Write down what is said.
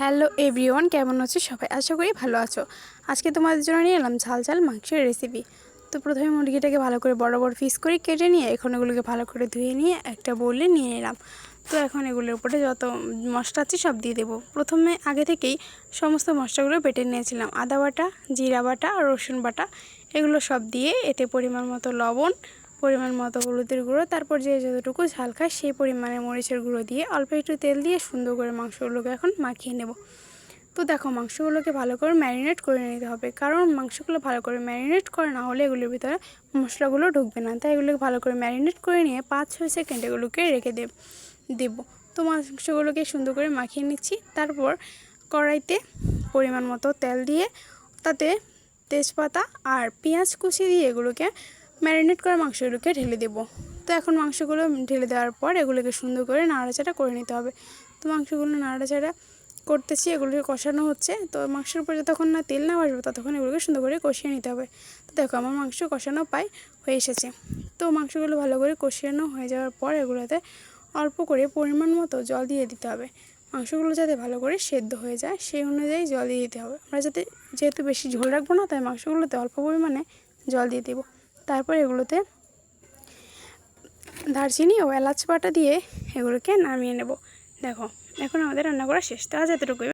Hello everyone, কেমন আছো সবাই? আশা করি ভালো আছো। আজকে তোমাদের জন্য নিয়ে এলাম ঝাল ঝাল মাংসের রেসিপি তো প্রথমে মুরগিটাকে ভালো করে বড় বড় পিস করে কেটে নিয়ে এখন এগুলোকে ভালো করে ধুয়ে নিয়ে একটা বলে নিয়ে এলাম। তো এখন এগুলোর উপরে যত মশলা আছে সব দিয়ে দেবো। প্রথমে আগে থেকেই সমস্ত মশলাগুলো বেটে নিয়েছিলাম। আদা বাটা, জিরা বাটা, রসুন বাটা, এগুলো সব দিয়ে এতে পরিমাণ মতো লবণ পরিমাণ মতো হলুদের গুঁড়ো, তারপর যে যতটুকু ঝাল খায় সেই পরিমাণে মরিচের গুঁড়ো দিয়ে অল্প একটু তেল দিয়ে সুন্দর করে মাংসগুলোকে এখন মাখিয়ে নেব। তো দেখো, মাংসগুলোকে ভালো করে ম্যারিনেট করে নিতে হবে। কারণ মাংসগুলো ভালো করে ম্যারিনেট করে না হলে এগুলোর ভিতরে মশলাগুলো ঢুকবে না। তাই এগুলোকে ভালো করে ম্যারিনেট করে নিয়ে পাঁচ ছয় সেকেন্ড এগুলোকে রেখে দেব দেব। তো মাংসগুলোকে সুন্দর করে মাখিয়ে নিচ্ছি। তারপর কড়াইতে পরিমাণ মতো তেল দিয়ে তাতে তেজপাতা আর পেঁয়াজ কুচি দিয়ে এগুলোকে ম্যারিনেট করা মাংসগুলোকে ঢেলে দেবো। তো এখন মাংসগুলো ঢেলে দেওয়ার পর এগুলোকে সুন্দর করে নাড়াচাড়া করে নিতে হবে। তো মাংসগুলো নাড়াচাড়া করতেছি, এগুলোকে কষানো হচ্ছে। তো মাংসের উপর যতক্ষণ না তেল না আসবে ততক্ষণ এগুলোকে সুন্দর করে কষিয়ে নিতে হবে। তো দেখো, আমার মাংস কষানো পাই হয়ে এসেছে। তো মাংসগুলো ভালো করে কষিয়ানো হয়ে যাওয়ার পর এগুলোতে অল্প করে পরিমাণ মতো জল দিয়ে দিতে হবে। মাংসগুলো যাতে ভালো করে সেদ্ধ হয়ে যায়, সেই অনুযায়ী জল দিয়ে দিতে হবে। আমরা যাতে যেহেতু বেশি ঝোল রাখব না, তাই মাংসগুলোতে অল্প পরিমাণে জল দিয়ে দেবো। তারপর এগুলোতে দারচিনি ও এলাচ পাটা দিয়ে এগুলোকে নামিয়ে নেব। দেখো, এখন আমাদের রান্না করা শেষ। তা এতটুকুই।